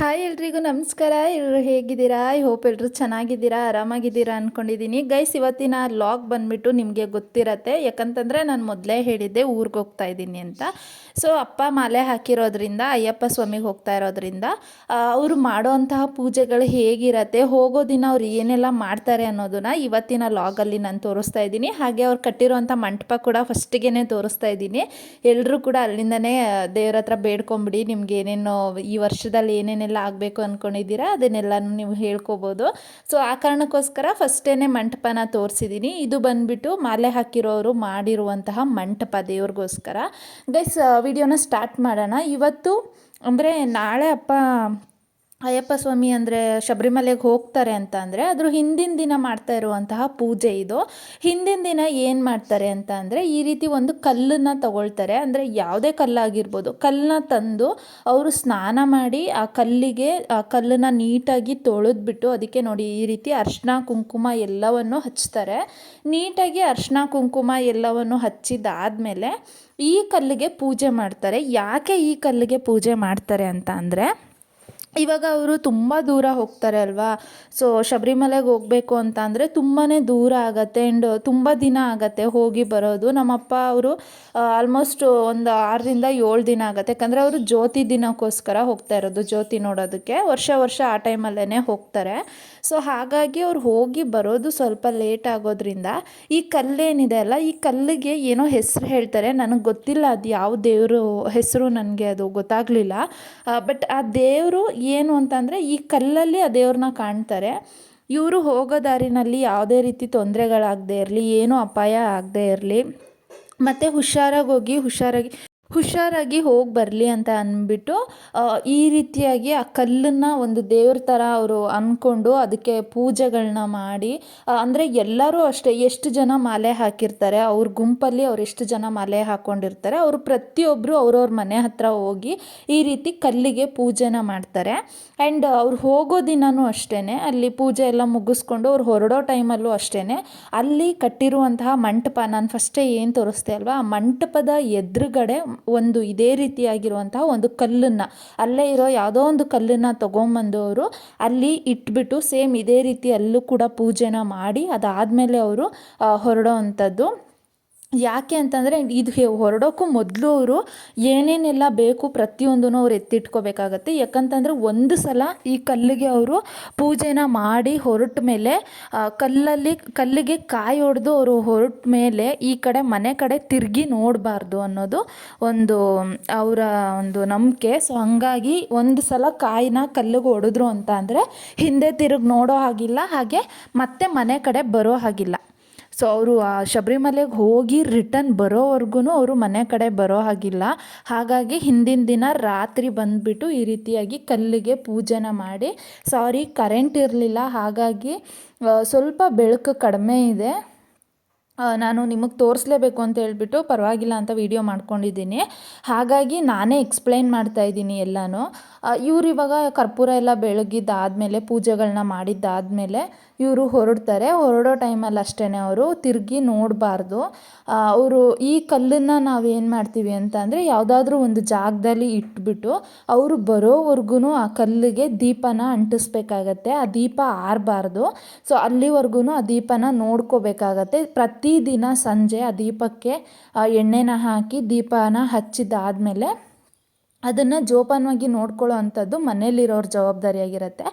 Hi ಎಲ್ರಿಗೂ ನಮಸ್ಕಾರ. ಎಲ್ಲರೂ ಹೇಗಿದ್ದೀರಾ? ಐ ಹೋಪ್ ಎಲ್ಲರೂ ಚೆನ್ನಾಗಿದ್ದೀರಾ? ಆರಾಮಾಗಿದ್ದೀರಾ ಅಂದ್ಕೊಂಡಿದ್ದೀನಿ ಗೈಸ್ ಇವತ್ತಿನ ಲಾಗ್ ಬಂದುಬಿಟ್ಟು ನಿಮಗೆ ಗೊತ್ತಿರತ್ತೆ. ಯಾಕಂತಂದರೆ ನಾನು ಮೊದಲೇ ಹೇಳಿದ್ದೆ ಊರಿಗೆ ಹೋಗ್ತಾ ಇದ್ದೀನಿ ಅಂತ. ಸೊ ಅಪ್ಪ ಮಾಲೆ ಹಾಕಿರೋದ್ರಿಂದ, ಅಯ್ಯಪ್ಪ ಸ್ವಾಮಿಗೆ ಹೋಗ್ತಾ ಇರೋದ್ರಿಂದ ಅವರು ಮಾಡೋವಂತಹ ಪೂಜೆಗಳು ಹೇಗಿರತ್ತೆ, ಹೋಗೋ ದಿನ ಅವ್ರು ಏನೆಲ್ಲ ಮಾಡ್ತಾರೆ ಅನ್ನೋದನ್ನ ಇವತ್ತಿನ ಲಾಗಲ್ಲಿ ನಾನು ತೋರಿಸ್ತಾ ಇದ್ದೀನಿ. ಹಾಗೆ ಅವ್ರು ಕಟ್ಟಿರೋವಂಥ ಮಂಟಪ ಕೂಡ ಫಸ್ಟಿಗೆ ತೋರಿಸ್ತಾ ಇದ್ದೀನಿ. ಎಲ್ಲರೂ ಕೂಡ ಅಲ್ಲಿಂದನೇ ದೇವ್ರ ಹತ್ರ ಬೇಡ್ಕೊಂಬಿಡಿ, ನಿಮ್ಗೆ ಏನೇನೋ ಈ ವರ್ಷದಲ್ಲಿ ಏನೇನೆಲ್ಲ ಆಗಬೇಕು ಅಂದ್ಕೊಂಡಿದ್ದೀರಾ ಅದನ್ನೆಲ್ಲನೂ ನೀವು ಹೇಳ್ಕೊಬೋದು. ಸೊ ಆ ಕಾರಣಕ್ಕೋಸ್ಕರ ಫಸ್ಟೇ ಮಂಟಪನ ತೋರಿಸಿದ್ದೀನಿ ಇದು ಬಂದುಬಿಟ್ಟು ಮಾಲೆ ಹಾಕಿರೋರು ಮಾಡಿರುವಂತಹ ಮಂಟಪ ದೇವ್ರಿಗೋಸ್ಕರ. ಗೈಸ್ ವಿಡಿಯೋನ ಸ್ಟಾರ್ಟ್ ಮಾಡೋಣ. ಇವತ್ತು ಅಂದರೆ ನಾಳೆ ಅಪ್ಪ ಅಯ್ಯಪ್ಪ ಸ್ವಾಮಿ ಅಂದರೆ ಶಬರಿಮಲೆಗೆ ಹೋಗ್ತಾರೆ ಅಂತ ಅಂದರೆ ಅದ್ರ ಹಿಂದಿನ ದಿನ ಮಾಡ್ತಾ ಇರುವಂತಹ ಪೂಜೆ ಇದು. ಹಿಂದಿನ ದಿನ ಏನು ಮಾಡ್ತಾರೆ ಅಂತ ಅಂದರೆ ಈ ರೀತಿ ಒಂದು ಕಲ್ಲನ್ನು ತಗೊಳ್ತಾರೆ. ಅಂದರೆ ಯಾವುದೇ ಕಲ್ಲಾಗಿರ್ಬೋದು. ಕಲ್ಲನ್ನ ತಂದು ಅವರು ಸ್ನಾನ ಮಾಡಿ ಆ ಕಲ್ಲಿಗೆ ಆ ಕಲ್ಲನ್ನು ನೀಟಾಗಿ ತೊಳೆದ್ಬಿಟ್ಟು ಅದಕ್ಕೆ ನೋಡಿ ಈ ರೀತಿ ಅರ್ಶಿನ ಕುಂಕುಮ ಎಲ್ಲವನ್ನು ಹಚ್ತಾರೆ. ನೀಟಾಗಿ ಅರ್ಶಿನ ಕುಂಕುಮ ಎಲ್ಲವನ್ನು ಹಚ್ಚಿದಾದಮೇಲೆ ಈ ಕಲ್ಲಿಗೆ ಪೂಜೆ ಮಾಡ್ತಾರೆ. ಯಾಕೆ ಈ ಕಲ್ಲಿಗೆ ಪೂಜೆ ಮಾಡ್ತಾರೆ ಅಂತ ಅಂದರೆ ಇವಾಗ ಅವರು ತುಂಬ ದೂರ ಹೋಗ್ತಾರೆ ಅಲ್ವಾ? ಸೊ ಶಬರಿಮಲೆಗೆ ಹೋಗಬೇಕು ಅಂತ ಅಂದರೆ ತುಂಬಾ ದೂರ ಆಗತ್ತೆ ಆ್ಯಂಡ್ ತುಂಬ ದಿನ ಆಗುತ್ತೆ ಹೋಗಿ ಬರೋದು. ನಮ್ಮಪ್ಪ ಅವರು ಆಲ್ಮೋಸ್ಟ್ ಒಂದು ಆರರಿಂದ ಏಳು ದಿನ ಆಗುತ್ತೆ. ಯಾಕಂದರೆ ಅವರು ಜ್ಯೋತಿ ದಿನಕ್ಕೋಸ್ಕರ ಹೋಗ್ತಾ ಇರೋದು, ಜ್ಯೋತಿ ನೋಡೋದಕ್ಕೆ. ವರ್ಷ ವರ್ಷ ಆ ಟೈಮಲ್ಲೇ ಹೋಗ್ತಾರೆ. ಸೊ ಹಾಗಾಗಿ ಅವ್ರು ಹೋಗಿ ಬರೋದು ಸ್ವಲ್ಪ ಲೇಟ್ ಆಗೋದ್ರಿಂದ ಈ ಕಲ್ಲೇನಿದೆ ಅಲ್ಲ, ಈ ಕಲ್ಲಿಗೆ ಏನೋ ಹೆಸರು ಹೇಳ್ತಾರೆ. ನನಗೆ ಗೊತ್ತಿಲ್ಲ ಅದು ಯಾವ ದೇವರು ಹೆಸರು, ನನಗೆ ಅದು ಗೊತ್ತಾಗಲಿಲ್ಲ. ಬಟ್ ಆ ದೇವರು ಏನು ಅಂತಂದರೆ ಈ ಕಲ್ಲಲ್ಲಿ ಆ ದೇವ್ರನ್ನ ಕಾಣ್ತಾರೆ. ಇವರು ಹೋಗೋ ದಾರಿನಲ್ಲಿ ಯಾವುದೇ ರೀತಿ ತೊಂದರೆಗಳಾಗದೇ ಇರಲಿ, ಏನೂ ಅಪಾಯ ಆಗದೇ ಇರಲಿ, ಮತ್ತು ಹುಷಾರಾಗಿ ಹೋಗಿ ಹುಷಾರಾಗಿ ಹುಷಾರಾಗಿ ಹೋಗಿ ಬರಲಿ ಅಂತ ಅಂದ್ಬಿಟ್ಟು ಈ ರೀತಿಯಾಗಿ ಆ ಕಲ್ಲನ್ನು ಒಂದು ದೇವ್ರ ಥರ ಅವರು ಅಂದ್ಕೊಂಡು ಅದಕ್ಕೆ ಪೂಜೆಗಳನ್ನ ಮಾಡಿ ಅಂದರೆ ಎಲ್ಲರೂ ಅಷ್ಟೇ ಎಷ್ಟು ಜನ ಮಾಲೆ ಹಾಕಿರ್ತಾರೆ, ಅವ್ರ ಗುಂಪಲ್ಲಿ ಅವ್ರು ಎಷ್ಟು ಜನ ಮಾಲೆ ಹಾಕ್ಕೊಂಡಿರ್ತಾರೆ ಅವರು ಪ್ರತಿಯೊಬ್ಬರು ಅವ್ರವ್ರ ಮನೆ ಹತ್ರ ಹೋಗಿ ಈ ರೀತಿ ಕಲ್ಲಿಗೆ ಪೂಜೆನ ಮಾಡ್ತಾರೆ. ಆ್ಯಂಡ್ ಅವ್ರು ಹೋಗೋ ದಿನವೂ ಅಷ್ಟೇ ಅಲ್ಲಿ ಪೂಜೆ ಎಲ್ಲ ಮುಗಿಸ್ಕೊಂಡು ಅವ್ರು ಹೊರಡೋ ಟೈಮಲ್ಲೂ ಅಷ್ಟೇ ಅಲ್ಲಿ ಕಟ್ಟಿರುವಂತಹ ಮಂಟಪ, ನಾನು ಫಸ್ಟೇ ಏನು ತೋರಿಸ್ದೆ ಅಲ್ವಾ, ಆ ಮಂಟಪದ ಎದುರುಗಡೆ ಒಂದು ಇದೇ ರೀತಿಯಾಗಿರುವಂತಹ ಒಂದು ಕಲ್ಲನ್ನು. ಅಲ್ಲೇ ಇರೋ ಯಾವುದೋ ಒಂದು ಕಲ್ಲನ್ನು ತೊಗೊಂಬಂದು ಅವರು ಅಲ್ಲಿ ಇಟ್ಬಿಟ್ಟು ಸೇಮ್ ಇದೇ ರೀತಿ ಅಲ್ಲೂ ಕೂಡ ಪೂಜೆನ ಮಾಡಿ ಅದಾದಮೇಲೆ ಅವರು ಹೊರಡೋ ಅಂಥದ್ದು. ಯಾಕೆ ಅಂತಂದರೆ ಇದು ಹೊರಡೋಕ್ಕೂ ಮೊದಲು ಅವರು ಏನೇನೆಲ್ಲ ಬೇಕು ಪ್ರತಿಯೊಂದೂ ಅವ್ರು ಎತ್ತಿಟ್ಕೋಬೇಕಾಗತ್ತೆ. ಯಾಕಂತಂದರೆ ಒಂದು ಸಲ ಈ ಕಲ್ಲಿಗೆ ಅವರು ಪೂಜೆನ ಮಾಡಿ ಹೊರಟ ಮೇಲೆ ಕಲ್ಲಲ್ಲಿ ಕಲ್ಲಿಗೆ ಕಾಯಿ ಹೊಡೆದು ಅವರು ಹೊರಟ ಮೇಲೆ ಈ ಕಡೆ ಮನೆ ಕಡೆ ತಿರುಗಿ ನೋಡಬಾರ್ದು ಅನ್ನೋದು ಒಂದು ಅವರ ಒಂದು ನಂಬಿಕೆ. ಸೊ ಹಂಗಾಗಿ ಒಂದು ಸಲ ಕಾಯಿನ ಕಲ್ಲಿಗೆ ಹೊಡೆದ್ರು ಅಂತ ಅಂದರೆ ಹಿಂದೆ ತಿರುಗಿ ನೋಡೋ ಹಾಗಿಲ್ಲ, ಹಾಗೆ ಮತ್ತೆ ಮನೆ ಕಡೆ ಬರೋ ಹಾಗಿಲ್ಲ. ಸೊ ಅವರು, ಆ, ಶಬರಿಮಲೆಗೆ ಹೋಗಿ ರಿಟರ್ನ್ ಬರೋವರೆಗೂ ಅವರು ಮನೆ ಕಡೆ ಬರೋ ಹಾಗಿಲ್ಲ. ಹಾಗಾಗಿ ಹಿಂದಿನ ದಿನ ರಾತ್ರಿ ಬಂದುಬಿಟ್ಟು ಈ ರೀತಿಯಾಗಿ ಕಲ್ಲಿಗೆ ಪೂಜೆನ ಮಾಡಿ ಸಾರಿ ಕರೆಂಟ್ ಇರಲಿಲ್ಲ. ಹಾಗಾಗಿ ಸ್ವಲ್ಪ ಬೆಳಕು ಕಡಿಮೆ ಇದೆ. ನಾನು ನಿಮಗೆ ತೋರಿಸ್ಲೇಬೇಕು ಅಂತ ಹೇಳ್ಬಿಟ್ಟು ಪರವಾಗಿಲ್ಲ ಅಂತ ವಿಡಿಯೋ ಮಾಡ್ಕೊಂಡಿದ್ದೀನಿ. ಹಾಗಾಗಿ ನಾನೇ ಎಕ್ಸ್ಪ್ಲೈನ್ ಮಾಡ್ತಾ ಇದ್ದೀನಿ ಎಲ್ಲನೂ. ಇವರು ಇವಾಗ ಕರ್ಪೂರ ಎಲ್ಲ ಬೆಳಗಿದ್ದಾದಮೇಲೆ ಪೂಜೆಗಳನ್ನ ಮಾಡಿದ್ದಾದಮೇಲೆ ಇವರು ಹೊರಡ್ತಾರೆ. ಹೊರಡೋ ಟೈಮಲ್ಲಿ ಅಷ್ಟೇ ಅವರು ತಿರುಗಿ ನೋಡಬಾರ್ದು. ಅವರು ಈ ಕಲ್ಲನ್ನು ನಾವು ಏನು ಮಾಡ್ತೀವಿ ಅಂತ ಅಂದರೆ ಯಾವುದಾದ್ರೂ ಒಂದು ಜಾಗದಲ್ಲಿ ಇಟ್ಬಿಟ್ಟು ಅವರು ಬರೋವರೆಗೂ ಆ ಕಲ್ಲಿಗೆ ದೀಪನ ಅಂಟಿಸ್ಬೇಕಾಗತ್ತೆ. ಆ ದೀಪ ಆರಬಾರ್ದು. ಸೊ ಅಲ್ಲಿವರೆಗೂ ಆ ದೀಪನ ನೋಡ್ಕೋಬೇಕಾಗತ್ತೆ. ಪ್ರತಿದಿನ ಸಂಜೆ ಆ ದೀಪಕ್ಕೆ ಎಣ್ಣೆನ ಹಾಕಿ ದೀಪನ ಹಚ್ಚಿದ್ದಾದಮೇಲೆ ಅದನ್ನು ಜೋಪಾನವಾಗಿ ನೋಡ್ಕೊಳ್ಳೋ ಅಂಥದ್ದು ಮನೇಲಿರೋರ ಜವಾಬ್ದಾರಿಯಾಗಿರುತ್ತೆ.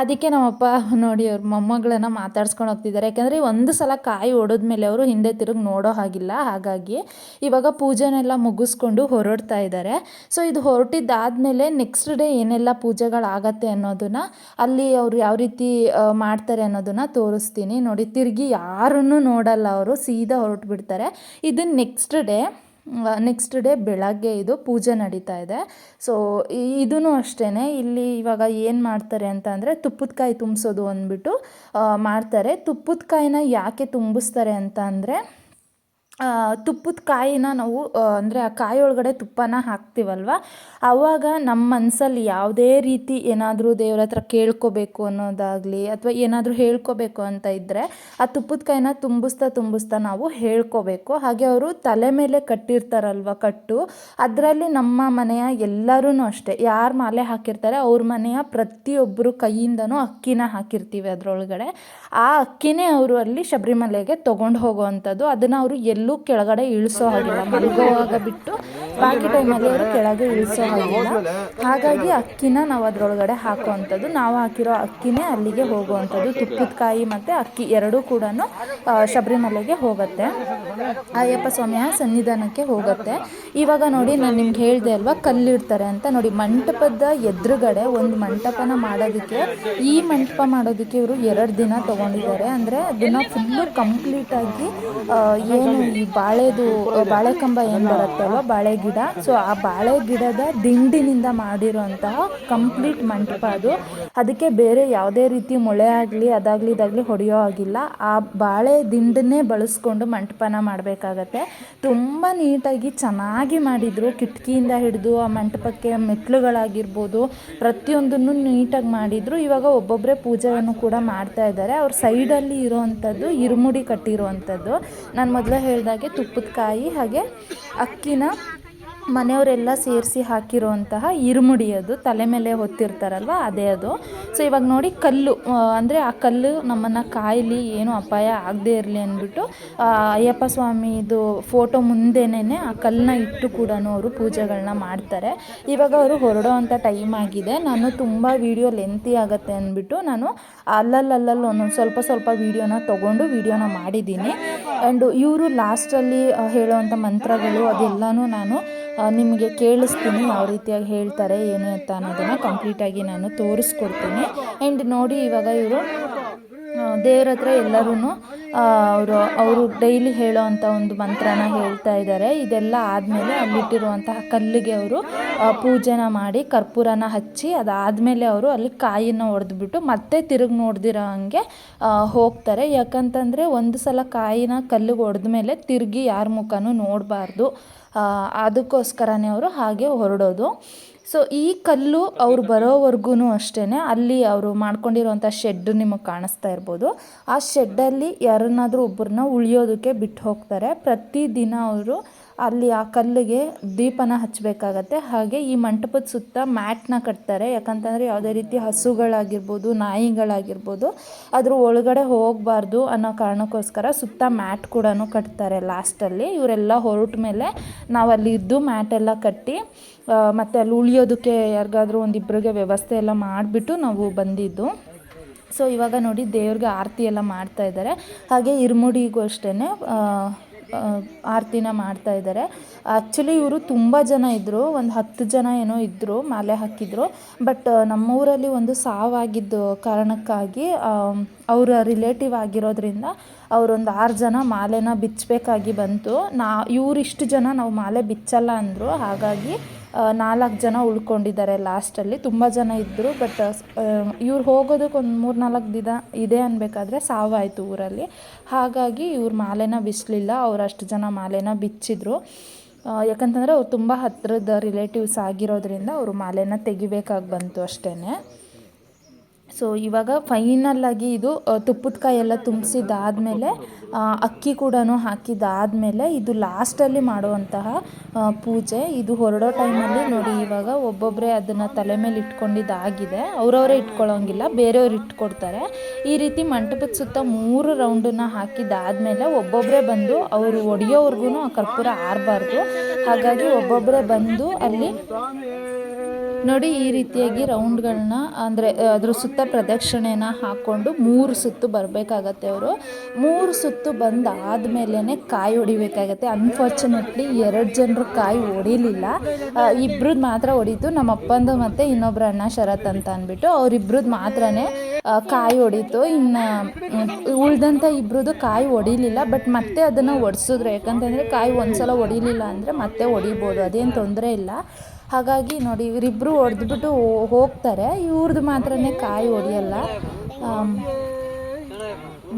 ಅದಕ್ಕೆ ನಮ್ಮಪ್ಪ, ನೋಡಿ ಅವ್ರ ಮೊಮ್ಮಗಳನ್ನ ಮಾತಾಡ್ಸ್ಕೊಂಡು ಹೋಗ್ತಿದ್ದಾರೆ. ಯಾಕಂದರೆ ಒಂದು ಸಲ ಕಾಯಿ ಹೊಡೆದ್ಮೇಲೆ ಅವರು ಹಿಂದೆ ತಿರುಗಿ ನೋಡೋ ಹಾಗಿಲ್ಲ. ಹಾಗಾಗಿ ಇವಾಗ ಪೂಜೆನೆಲ್ಲ ಮುಗಿಸ್ಕೊಂಡು ಹೊರಡ್ತಾ ಇದ್ದಾರೆ ಸೊ ಇದು ಹೊರಟಿದ್ದಾದಮೇಲೆ ನೆಕ್ಸ್ಟ್ ಡೇ ಏನೆಲ್ಲ ಪೂಜೆಗಳಾಗತ್ತೆ ಅನ್ನೋದನ್ನು, ಅಲ್ಲಿ ಅವರು ಯಾವ ರೀತಿ ಮಾಡ್ತಾರೆ ಅನ್ನೋದನ್ನು ತೋರಿಸ್ತೀನಿ. ನೋಡಿ, ತಿರುಗಿ ಯಾರನ್ನೂ ನೋಡಲ್ಲ ಅವರು, ಸೀದಾ ಹೊರಟು ಬಿಡ್ತಾರೆ ಇದನ್ನು ನೆಕ್ಸ್ಟ್ ಡೇ ನೆಕ್ಸ್ಟ್ ಡೇ ಬೆಳಗ್ಗೆ ಇದು ಪೂಜೆ ನಡೀತಾ ಇದೆ. ಸೊ ಇದೂ ಅಷ್ಟೇ ಇಲ್ಲಿ ಇವಾಗ ಏನು ಮಾಡ್ತಾರೆ ಅಂತ ಅಂದರೆ ತುಪ್ಪದ ಕಾಯಿ ತುಂಬಿಸೋದು ಅಂದ್ಬಿಟ್ಟು ಮಾಡ್ತಾರೆ. ತುಪ್ಪದ ಕಾಯಿನ ಯಾಕೆ ತುಂಬಿಸ್ತಾರೆ ಅಂತ ಅಂದರೆ ತುಪ್ಪದ ಕಾಯಿನ ನಾವು ಅಂದರೆ ಆ ಕಾಯಿ ಒಳಗಡೆ ತುಪ್ಪನ ಹಾಕ್ತೀವಲ್ವ? ಆವಾಗ ನಮ್ಮ ಮನಸ್ಸಲ್ಲಿ ಯಾವುದೇ ರೀತಿ ಏನಾದರೂ ದೇವ್ರ ಹತ್ರ ಕೇಳ್ಕೋಬೇಕು ಅನ್ನೋದಾಗಲಿ ಅಥವಾ ಏನಾದರೂ ಹೇಳ್ಕೋಬೇಕು ಅಂತ ಇದ್ದರೆ ಆ ತುಪ್ಪದ ಕಾಯಿನ ತುಂಬಿಸ್ತಾ ತುಂಬಿಸ್ತಾ ನಾವು ಹೇಳ್ಕೋಬೇಕು. ಹಾಗೆ ಅವರು ತಲೆ ಮೇಲೆ ಕಟ್ಟಿರ್ತಾರಲ್ವ ಕಟ್ಟು? ಅದರಲ್ಲಿ ನಮ್ಮ ಮನೆಯ ಎಲ್ಲರೂ ಅಷ್ಟೇ. ಯಾರು ಮಾಲೆ ಹಾಕಿರ್ತಾರೆ ಅವ್ರ ಮನೆಯ ಪ್ರತಿಯೊಬ್ಬರು ಕೈಯಿಂದನೂ ಅಕ್ಕಿನ ಹಾಕಿರ್ತೀವಿ ಅದರೊಳಗಡೆ. ಆ ಅಕ್ಕಿನೇ ಅವರು ಅಲ್ಲಿ ಶಬರಿಮಲೆಗೆ ತೊಗೊಂಡು ಹೋಗೋವಂಥದ್ದು. ಅದನ್ನು ಅವರು ಎಲ್ಲೂ ಕೆಳಗಡೆ ಇಳಿಸೋ ಹಾಗಿಲ್ಲ. ಮಲಗುವಾಗ ಬಿಟ್ಟು ಬಾಕಿ ಟೈಮಲ್ಲಿ ಅವರು ಕೆಳಗೆ ಇಳಿಸೋ ಹಾಗಿಲ್ಲ. ಹಾಗಾಗಿ ಅಕ್ಕಿನ ನಾವು ಅದರೊಳಗಡೆ ಹಾಕುವಂಥದ್ದು, ನಾವು ಹಾಕಿರೋ ಅಕ್ಕಿನೇ ಅಲ್ಲಿಗೆ ಹೋಗುವಂಥದ್ದು. ತುಪ್ಪದ ಕಾಯಿ ಮತ್ತು ಅಕ್ಕಿ ಎರಡೂ ಕೂಡ ಶಬರಿಮಲೆಗೆ ಹೋಗುತ್ತೆ. ಅಯ್ಯಪ್ಪ ಸ್ವಾಮಿಯ ಸನ್ನಿಧಾನಕ್ಕೆ ಹೋಗುತ್ತೆ. ಇವಾಗ ನೋಡಿ ನಾನು ನಿಮ್ಗೆ ಹೇಳಿದೆ ಅಲ್ವಾ, ಕಲ್ಲಿಡ್ತಾರೆ ಅಂತ. ನೋಡಿ ಮಂಟಪದ ಎದುರುಗಡೆ ಒಂದು ಮಂಟಪನ ಮಾಡೋದಕ್ಕೆ, ಈ ಮಂಟಪ ಮಾಡೋದಕ್ಕೆ ಇವರು ಎರಡು ದಿನ ತೊಗೊಂಡಿದ್ದಾರೆ. ಅಂದರೆ ಅದನ್ನು ಫುಲ್ಲು ಕಂಪ್ಲೀಟಾಗಿ ಏನು ಈ ಬಾಳೆದು ಬಾಳೆ ಕಂಬ ಏನು ಬರುತ್ತಲ್ವ ಬಾಳೆ ಗಿಡ. ಸೊ ಆ ಬಾಳೆ ಗಿಡದ ದಿಂಡಿನಿಂದ ಮಾಡಿರುವಂತಹ ಕಂಪ್ಲೀಟ್ ಮಂಟಪ ಅದು. ಅದಕ್ಕೆ ಬೇರೆ ಯಾವುದೇ ರೀತಿ ಮೊಳೆ ಆಗಲಿ, ಅದಾಗಲಿ ಇದಾಗಲಿ ಹೊಡೆಯೋ ಆಗಿಲ್ಲ ಆ ಬಾಳೆ ದಿಂಡನ್ನೇ ಬಳಸ್ಕೊಂಡು ಮಂಟಪನ ಮಾಡಬೇಕಾಗತ್ತೆ. ತುಂಬ ನೀಟಾಗಿ ಚೆನ್ನಾಗಿ ಮಾಡಿದರು. ಕಿಟಕಿಯಿಂದ ಹಿಡಿದು ಆ ಮಂಟಪಕ್ಕೆ ಮೆಟ್ಲುಗಳಾಗಿರ್ಬೋದು ಪ್ರತಿಯೊಂದನ್ನು ನೀಟಾಗಿ ಮಾಡಿದರು. ಇವಾಗ ಒಬ್ಬೊಬ್ಬರೇ ಪೂಜೆಯನ್ನು ಕೂಡ ಮಾಡ್ತಾ ಇದ್ದಾರೆ. ಅವ್ರ ಸೈಡಲ್ಲಿ ಇರೋವಂಥದ್ದು, ಇರುಮುಡಿ ಕಟ್ಟಿರುವಂಥದ್ದು. ನಾನು ಮೊದಲೇ ಹೇಳಿದಾಗೆ ತುಪ್ಪದ ಕಾಯಿ ಹಾಗೆ ಅಕ್ಕಿನ ಮನೆಯವರೆಲ್ಲ ಸೇರಿಸಿ ಹಾಕಿರುವಂತಹ ಇರುಮುಡಿ ಅದು. ತಲೆ ಮೇಲೆ ಹೊತ್ತಿರ್ತಾರಲ್ವ, ಅದೇ ಅದು. ಸೊ ಇವಾಗ ನೋಡಿ ಕಲ್ಲು ಅಂದರೆ ಆ ಕಲ್ಲು ನಮ್ಮನ್ನು ಕಾಯಲಿ ಏನು ಅಪಾಯ ಆಗದೇ ಇರಲಿ ಅಂದ್ಬಿಟ್ಟು ಅಯ್ಯಪ್ಪ ಸ್ವಾಮಿದು ಫೋಟೋ ಮುಂದೆನೇ ಆ ಕಲ್ಲನ್ನ ಇಟ್ಟು ಕೂಡ ಅವರು ಪೂಜೆಗಳನ್ನ ಮಾಡ್ತಾರೆ. ಇವಾಗ ಅವರು ಹೊರಡೋ ಟೈಮ್ ಆಗಿದೆ. ನಾನು ತುಂಬ ವೀಡಿಯೋ ಲೆಂತಿ ಆಗುತ್ತೆ ಅಂದ್ಬಿಟ್ಟು ನಾನು ಅಲ್ಲಲ್ಲಲ್ಲಲ್ಲಿ ಒಂದೊಂದು ಸ್ವಲ್ಪ ಸ್ವಲ್ಪ ವೀಡಿಯೋನ ತೊಗೊಂಡು ವೀಡಿಯೋನ ಮಾಡಿದ್ದೀನಿ. ಆ್ಯಂಡ್ ಇವರು ಲಾಸ್ಟಲ್ಲಿ ಹೇಳುವಂಥ ಮಂತ್ರಗಳು ಅದೆಲ್ಲನೂ ನಾನು ನಿಮಗೆ ಕೇಳಿಸ್ತೀನಿ, ಯಾವ ರೀತಿಯಾಗಿ ಹೇಳ್ತಾರೆ, ಏನು ಅಂತ ಅನ್ನೋದನ್ನು ಕಂಪ್ಲೀಟಾಗಿ ನಾನು ತೋರಿಸ್ಕೊಡ್ತೀನಿ. ಆ್ಯಂಡ್ ನೋಡಿ, ಇವಾಗ ಇವರು ದೇವ್ರ ಹತ್ರ ಎಲ್ಲರೂ ಅವರು ಅವರು ಡೈಲಿ ಹೇಳೋ ಅಂಥ ಒಂದು ಮಂತ್ರನ ಹೇಳ್ತಾ ಇದ್ದಾರೆ ಇದೆಲ್ಲ ಆದಮೇಲೆ ಅಲ್ಲಿಟ್ಟಿರುವಂತಹ ಕಲ್ಲಿಗೆ ಅವರು ಪೂಜೆನ ಮಾಡಿ ಕರ್ಪೂರನ ಹಚ್ಚಿ ಅದಾದಮೇಲೆ ಅವರು ಅಲ್ಲಿ ಕಾಯಿನ ಹೊಡೆದ್ಬಿಟ್ಟು ಮತ್ತೆ ತಿರುಗಿ ನೋಡ್ದಿರೋ ಹಂಗೆ ಹೋಗ್ತಾರೆ. ಯಾಕಂತಂದರೆ ಒಂದು ಸಲ ಕಾಯಿನ ಕಲ್ಲಿಗೆ ಹೊಡೆದ ಮೇಲೆ ತಿರುಗಿ ಯಾರ ಮುಖನೂ ನೋಡಬಾರ್ದು. ಅದಕ್ಕೋಸ್ಕರನೇ ಅವರು ಹಾಗೆ ಹೊರಡೋದು. ಸೊ ಈ ಕಲ್ಲು ಅವ್ರು ಬರೋವರೆಗೂ ಅಷ್ಟೇ ಅಲ್ಲಿ ಅವರು ಮಾಡ್ಕೊಂಡಿರುವಂಥ ಶೆಡ್ ನಿಮಗೆ ಕಾಣಿಸ್ತಾ ಇರ್ಬೋದು. ಆ ಶೆಡ್ಡಲ್ಲಿ ಯಾರನ್ನಾದರೂ ಒಬ್ಬರನ್ನ ಉಳಿಯೋದಕ್ಕೆ ಬಿಟ್ಟು ಹೋಗ್ತಾರೆ. ಪ್ರತಿದಿನ ಅವರು ಅಲ್ಲಿ ಆ ಕಲ್ಲಿಗೆ ದೀಪನ ಹಚ್ಚಬೇಕಾಗತ್ತೆ. ಹಾಗೆ ಈ ಮಂಟಪದ ಸುತ್ತ ಮ್ಯಾಟ್ನ ಕಟ್ತಾರೆ. ಯಾಕಂತಂದರೆ ಯಾವುದೇ ರೀತಿ ಹಸುಗಳಾಗಿರ್ಬೋದು, ನಾಯಿಗಳಾಗಿರ್ಬೋದು ಅದ್ರ ಒಳಗಡೆ ಹೋಗಬಾರ್ದು ಅನ್ನೋ ಕಾರಣಕ್ಕೋಸ್ಕರ ಸುತ್ತ ಮ್ಯಾಟ್ ಕೂಡ ಕಟ್ತಾರೆ ಲಾಸ್ಟಲ್ಲಿ. ಇವರೆಲ್ಲ ಹೊರಟ ಮೇಲೆ ನಾವು ಅಲ್ಲಿ ಇದ್ದು ಮ್ಯಾಟ್ ಎಲ್ಲ ಕಟ್ಟಿ ಮತ್ತು ಮತ್ತೆ ಅಲ್ಲಿ ಉಳಿಯೋದಕ್ಕೆ ಯಾರಿಗಾದ್ರೂ ಒಂದಿಬ್ಬರಿಗೆ ವ್ಯವಸ್ಥೆ ಎಲ್ಲ ಮಾಡಿಬಿಟ್ಟು ನಾವು ಬಂದಿದ್ದು. ಸೊ, ಇವಾಗ ನೋಡಿ ದೇವ್ರಿಗೆ ಆರತಿ ಎಲ್ಲ ಮಾಡ್ತಾ ಇದ್ದಾರೆ. ಹಾಗೆ ಇರುಮುಡಿಗೂ ಅಷ್ಟೇ ಆರತಿನ ಮಾಡ್ತಾ ಇದ್ದಾರೆ. ಆ್ಯಕ್ಚುಲಿ ಇವರು ತುಂಬ ಜನ ಇದ್ದರು ಒಂದು ಹತ್ತು ಜನ ಏನೋ ಇದ್ದರು ಮಾಲೆ ಹಾಕಿದ್ರು. ಬಟ್ ನಮ್ಮೂರಲ್ಲಿ ಒಂದು ಸಾವಾಗಿದ್ದು ಕಾರಣಕ್ಕಾಗಿ ಅವರ ರಿಲೇಟಿವ್ ಆಗಿರೋದ್ರಿಂದ ಅವರೊಂದು ಆರು ಜನ ಮಾಲೆನ ಬಿಚ್ಚಬೇಕಾಗಿ ಬಂತು. ನಾ ಇವರಿಷ್ಟು ಜನ ನಾವು ಮಾಲೆ ಬಿಚ್ಚಲ್ಲ ಅಂದರು. ಹಾಗಾಗಿ ನಾಲ್ಕು ಜನ ಉಳ್ಕೊಂಡಿದ್ದಾರೆ ಲಾಸ್ಟಲ್ಲಿ ತುಂಬ ಜನ ಇದ್ದರು ಬಟ್ ಇವ್ರು ಹೋಗೋದಕ್ಕೆ ಒಂದು ಮೂರು ನಾಲ್ಕು ದಿನ ಇದೆ ಅನ್ಬೇಕಾದ್ರೆ ಸಾವಾಯಿತು ಊರಲ್ಲಿ. ಹಾಗಾಗಿ ಇವ್ರ ಮಾಲೆನ ಬಿಚ್ಚಲಿಲ್ಲ ಅವ್ರು ಅಷ್ಟು ಜನ ಮಾಲೆನ ಬಿಚ್ಚಿದ್ರು. ಯಾಕಂತಂದರೆ ಅವ್ರು ತುಂಬ ಹತ್ತಿರದ ರಿಲೇಟಿವ್ಸ್ ಆಗಿರೋದ್ರಿಂದ ಅವರು ಮಾಲೆನ ತೆಗಿಬೇಕಾಗಿ ಬಂತು ಅಷ್ಟೇ ಸೊ ಇವಾಗ ಫೈನಲ್ ಆಗಿ ಇದು ತುಪ್ಪದ ಕಾಯೆಲ್ಲ ಎಲ್ಲ ತುಂಬಿಸಿದಾದ್ಮೇಲೆ ಅಕ್ಕಿ ಕೂಡ ಹಾಕಿದಾದ್ಮೇಲೆ ಇದು ಲಾಸ್ಟಲ್ಲಿ ಮಾಡುವಂತಹ ಪೂಜೆ. ಇದು ಹೊರಡೋ ಟೈಮಲ್ಲಿ ನೋಡಿ, ಇವಾಗ ಒಬ್ಬೊಬ್ಬರೇ ಅದನ್ನು ತಲೆ ಮೇಲೆ ಇಟ್ಕೊಂಡಿದ್ದಾಗಿದೆ. ಅವರವರೇ ಇಟ್ಕೊಳ್ಳೋಂಗಿಲ್ಲ ಬೇರೆಯವ್ರು ಇಟ್ಕೊಡ್ತಾರೆ. ಈ ರೀತಿ ಮಂಟಪದ ಸುತ್ತ ಮೂರು ರೌಂಡನ್ನ ಹಾಕಿದಾದ್ಮೇಲೆ ಒಬ್ಬೊಬ್ಬರೇ ಬಂದು ಅವರು ಒಡೆಯೋವರೆಗೂ ಆ ಕರ್ಪೂರ ಆರಬಾರ್ದು. ಹಾಗಾಗಿ ಒಬ್ಬೊಬ್ಬರೇ ಬಂದು ಅಲ್ಲಿ ನೋಡಿ, ಈ ರೀತಿಯಾಗಿ ರೌಂಡ್ಗಳನ್ನ ಅಂದರೆ ಅದ್ರ ಸುತ್ತ ಪ್ರದಕ್ಷಿಣೆನ ಹಾಕ್ಕೊಂಡು ಮೂರು ಸುತ್ತು ಬರಬೇಕಾಗತ್ತೆ ಅವರು. ಮೂರು ಸುತ್ತು ಬಂದಾದಮೇಲೆ ಕಾಯಿ ಹೊಡಿಬೇಕಾಗತ್ತೆ. ಅನ್ಫಾರ್ಚುನೇಟ್ಲಿ ಎರಡು ಜನರು ಕಾಯಿ ಹೊಡಿಲಿಲ್ಲ. ಇಬ್ರದ್ದು ಮಾತ್ರ ಹೊಡೀತು. ನಮ್ಮ ಅಪ್ಪಂದು ಮತ್ತು ಇನ್ನೊಬ್ರು ಅಣ್ಣ ಶರತ್ ಅಂತ ಅಂದ್ಬಿಟ್ಟು ಅವರಿಬ್ರದ್ದು ಮಾತ್ರನೇ ಕಾಯಿ ಹೊಡೀತು. ಇನ್ನು ಉಳ್ದಂಥ ಇಬ್ರದ್ದು ಕಾಯಿ ಹೊಡಿಲಿಲ್ಲ. ಬಟ್ ಮತ್ತೆ ಅದನ್ನು ಒಡಿಸಿದ್ರು. ಯಾಕಂತಂದರೆ, ಕಾಯಿ ಒಂದ್ಸಲ ಹೊಡಿಲಿಲ್ಲ ಅಂದರೆ ಮತ್ತೆ ಹೊಡಿಬೋದು. ಅದೇನು ತೊಂದರೆ ಇಲ್ಲ. ಹಾಗಾಗಿ ನೋಡಿ ಇವರಿಬ್ಬರು ಹೊಡೆದ್ಬಿಟ್ಟು ಹೋಗ್ತಾರೆ. ಇವ್ರದ್ದು ಮಾತ್ರನೇ ಕಾಯಿ ಹೊಡಿಯಲ್ಲ.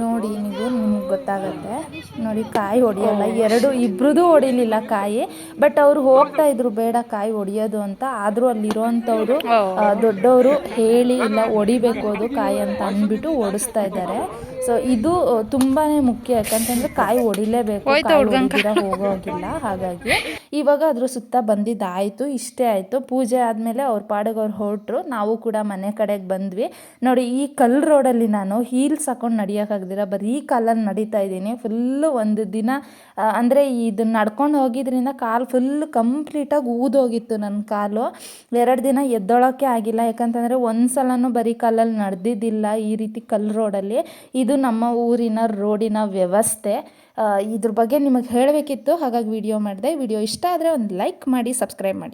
ನೋಡಿ ನೀವು ನಿಮಗೆ ಗೊತ್ತಾಗತ್ತೆ. ನೋಡಿ ಕಾಯಿ ಹೊಡಿಯಲ್ಲ. ಎರಡು ಇಬ್ರದ್ದು ಹೊಡಿಲಿಲ್ಲ ಕಾಯಿ. ಬಟ್ ಅವ್ರು ಹೋಗ್ತಾ ಇದ್ರು ಬೇಡ ಕಾಯಿ ಹೊಡಿಯೋದು ಅಂತ. ಆದರೂ ಅಲ್ಲಿರೋಂಥವ್ರು ದೊಡ್ಡವರು ಹೇಳಿ ಇಲ್ಲ ಹೊಡಿಬೇಕು ಅದು ಕಾಯಿ ಅಂತ ಅಂದ್ಬಿಟ್ಟು ಓಡಿಸ್ತಾ ಇದ್ದಾರೆ. ಸೊ ಇದು ತುಂಬಾ ತುಂಬಾನೇ ಮುಖ್ಯ. ಯಾಕಂತಂದ್ರೆ ಕಾಯಿ ಹೊಡಿಲೇಬೇಕು. ಹೊಡಿದಿರ ಹೋಗೋಗಿಲ್ಲ. ಹಾಗಾಗಿ ಇವಾಗ ಅದ್ರ ಸುತ್ತ ಬಂದಿದ್ದಾಯಿತು, ಇಷ್ಟೇ ಆಯಿತು. ಪೂಜೆ ಆದಮೇಲೆ ಅವ್ರ ಪಾಡಿಗೆ ಅವ್ರು ಹೊರಟ್ರು. ನಾವು ಕೂಡ ಮನೆ ಕಡೆಗೆ ಬಂದ್ವಿ. ನೋಡಿ, ಈ ಕಲ್ ರೋಡಲ್ಲಿ ನಾನು ಹೀಲ್ಸ್ ಹಾಕೊಂಡು ನಡಿಯೋಕ್ಕಾಗ್ದಿರ ಬರೀ ಕಾಲಲ್ಲಿ ನಡೀತಾ ಇದ್ದೀನಿ. ಫುಲ್ಲು ಒಂದು ದಿನ ಅಂದರೆ ಇದನ್ನ ನಡ್ಕೊಂಡು ಹೋಗಿದ್ರಿಂದ ಕಾಲು ಫುಲ್ ಕಂಪ್ಲೀಟಾಗಿ ಊದೋಗಿತ್ತು ನನ್ನ ಕಾಲು. ಎರಡು ದಿನ ಎದ್ದೊಳಕ್ಕೆ ಆಗಿಲ್ಲ. ಯಾಕಂತಂದರೆ ಒಂದು ಸಲನೂ ಬರೀ ಕಾಲಲ್ಲಿ ನಡೆದಿದ್ದಿಲ್ಲ ಈ ರೀತಿ ಕಲ್ ರೋಡಲ್ಲಿ. ಇದು ನಮ್ಮ ಊರಿನ ರೋಡಿನ ವ್ಯವಸ್ಥೆ. ಇದ್ರ ಬಗ್ಗೆ ನಿಮಗೆ ಹೇಳಬೇಕಿತ್ತು, ಹಾಗಾಗಿ ವಿಡಿಯೋ ಮಾಡಿದೆ. ವಿಡಿಯೋ ಇಷ್ಟ ಆದರೆ ಒಂದು ಲೈಕ್ ಮಾಡಿ ಸಬ್ಸ್ಕ್ರೈಬ್ ಮಾಡಿ.